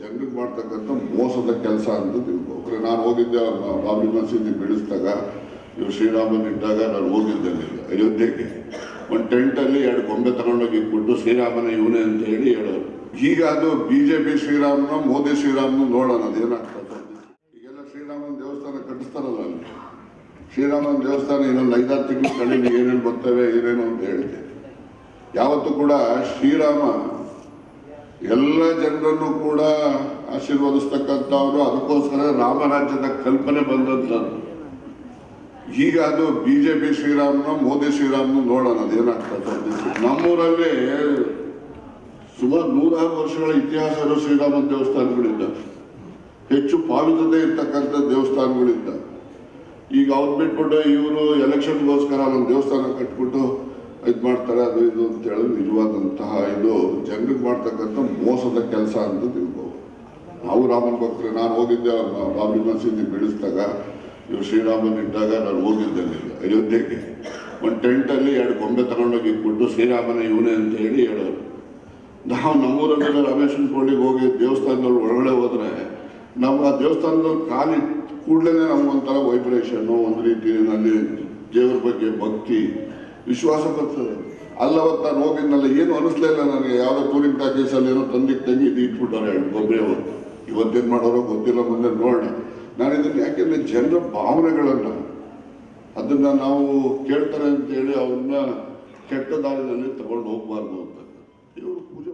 ಜನರಿಗೆ ಮಾಡ್ತಕ್ಕಂಥ ಮೋಸದ ಕೆಲಸ ಅಂತ ತಿಳ್ಕೊಬ್ರೆ ನಾನು ಹೋಗಿದ್ದೆ ಬಾಬ್ರಿ ಮಸೀದಿ ಬೆಳೆಸಿದಾಗ, ಇವ್ರು ಶ್ರೀರಾಮನ್ ಇದ್ದಾಗ ನಾನು ಹೋಗಿದ್ದೆ ಅಲ್ಲಿ, ಅಯೋಧ್ಯೆಗೆ. ಒಂದು ಟೆಂಟಲ್ಲಿ ಎರಡು ಗೊಂಬೆ ತಗೊಂಡೋಗಿ ಇಟ್ಬಿಟ್ಟು ಶ್ರೀರಾಮನ ಇವನೇ ಅಂತ ಹೇಳಿ ಹೇಳೋರು ಈಗ ಅದು ಬಿ ಜೆ ಪಿ ಶ್ರೀರಾಮನ, ಮೋದಿ ಶ್ರೀರಾಮನ ನೋಡೋಣ ಅದೇನಾಗ್ತದೆ ಈಗೆಲ್ಲ ಶ್ರೀರಾಮನ ದೇವಸ್ಥಾನ ಕಟ್ಟಿಸ್ತಾರಲ್ಲ ಅಲ್ಲಿ. ಶ್ರೀರಾಮನ ದೇವಸ್ಥಾನ ಇನ್ನೊಂದು ಐದಾರು ತಿಂಗಳು ಕಳೆದು ಏನೇನು ಬರ್ತವೆ, ಏನೇನು ಅಂತ ಹೇಳಿದೆ ಯಾವತ್ತೂ ಕೂಡ ಶ್ರೀರಾಮ ಎಲ್ಲ ಜನರನ್ನು ಕೂಡ ಆಶೀರ್ವದಿಸ್ತಕ್ಕಂಥವ್ರು. ಅದಕ್ಕೋಸ್ಕರ ರಾಮರಾಜ್ಯದ ಕಲ್ಪನೆ ಬಂದದ್ದು ಈಗ ಅದು ಬಿಜೆಪಿ ಶ್ರೀರಾಮನ, ಮೋದಿ ಶ್ರೀರಾಮನ ನೋಡೋಣ ಅದೇನಾಗ್ತದೆ ನಮ್ಮೂರಲ್ಲಿ ಸುಮಾರು ನೂರಾರು ವರ್ಷಗಳ ಇತಿಹಾಸ ಇರೋ ಶ್ರೀರಾಮನ ದೇವಸ್ಥಾನಗಳಿಂದ ಹೆಚ್ಚು ಪಾವಿತ್ರತೆ ಇರ್ತಕ್ಕಂಥ ದೇವಸ್ಥಾನಗಳಿಂದ ಈಗ ಅವ್ರು ಬಿಟ್ಬಿಟ್ಟು ಇವರು ಎಲೆಕ್ಷನ್ಗೋಸ್ಕರ ನಮ್ಮ ದೇವಸ್ಥಾನ ಕಟ್ಬಿಟ್ಟು ಇದು ಮಾಡ್ತಾರೆ, ಅದು ಇದು ಅಂತ ಹೇಳಿ ನಿಜವಾದಂತಹ ಇದು ಜನರಿಗೆ ಮಾಡ್ತಕ್ಕಂಥ ಮೋಸದ ಕೆಲಸ ಅಂತ ತಿಳ್ಕೋ. ನಾವು ರಾಮನ ಭಕ್ತರು, ನಾನು ಹೋಗಿದ್ದೆ ಬಾಬ್ರಿ ಮಸೀದಿ ಬೆಳೆಸಿದಾಗ, ಇವ್ರು ಶ್ರೀರಾಮನ್ ಇದ್ದಾಗ ನಾನು ಹೋಗಿದ್ದೆ ಅಯೋಧ್ಯೆಗೆ. ಒಂದು ಟೆಂಟಲ್ಲಿ ಎರಡು ಗೊಂಬೆ ತಗೊಂಡೋಗಿ ಇಟ್ಬಿಟ್ಟು ಶ್ರೀರಾಮನ ಇವನೇ ಅಂತ ಹೇಳಿ ಹೇಳೋರು ನಾವು ನಮ್ಮೂರಲ್ಲಿ ರಮೇಶನ್ ಕೋಳಿಗೆ ಹೋಗಿ ದೇವಸ್ಥಾನದಲ್ಲಿ ಒಳಗಡೆ ಹೋದ್ರೆ ನಮ್ಮ ಆ ದೇವಸ್ಥಾನದಲ್ಲಿ ಕಾಲಿ ಕೂಡಲೇ ನಮ್ಗೊಂಥರ ವೈಬ್ರೇಷನ್ನು ಒಂದು ರೀತಿಯಲ್ಲಿ ದೇವ್ರ ಬಗ್ಗೆ ಭಕ್ತಿ ವಿಶ್ವಾಸ ಬರ್ತದೆ. ಅಲ್ಲವತ್ತ ನಾನು ಹೋಗಿದ್ನಲ್ಲ ಏನು ಅನಿಸ್ಲೇ ಇಲ್ಲ ನನಗೆ. ಯಾವುದೋ ಟೂರಿಂಗ್ ಪ್ಯಾಕೇಜಲ್ಲಿ ಏನೋ ತಂದಿ ತಂಗಿ ಇದು ಇಟ್ಬಿಟ್ಟಾರೆ ಎರಡು ಗೊಂಬೆ ಇವತ್ತು ಇವತ್ತೇನು ಮಾಡೋರೋ ಗೊತ್ತಿಲ್ಲ ಮುಂದೆ ನೋಡೋಣ ನಾನು ಇದನ್ನು ಯಾಕೆಂದ್ರೆ ಜನರ ಭಾವನೆಗಳನ್ನು. ಅದನ್ನ ನಾವು ಕೇಳ್ತಾರೆ ಅಂತೇಳಿ ಅವ್ರನ್ನ ಕೆಟ್ಟ ದಾರಿನಲ್ಲಿ ತಗೊಂಡು ಹೋಗ್ಬಾರ್ದು ಅಂತ. ಇವರು ಪೂಜೆ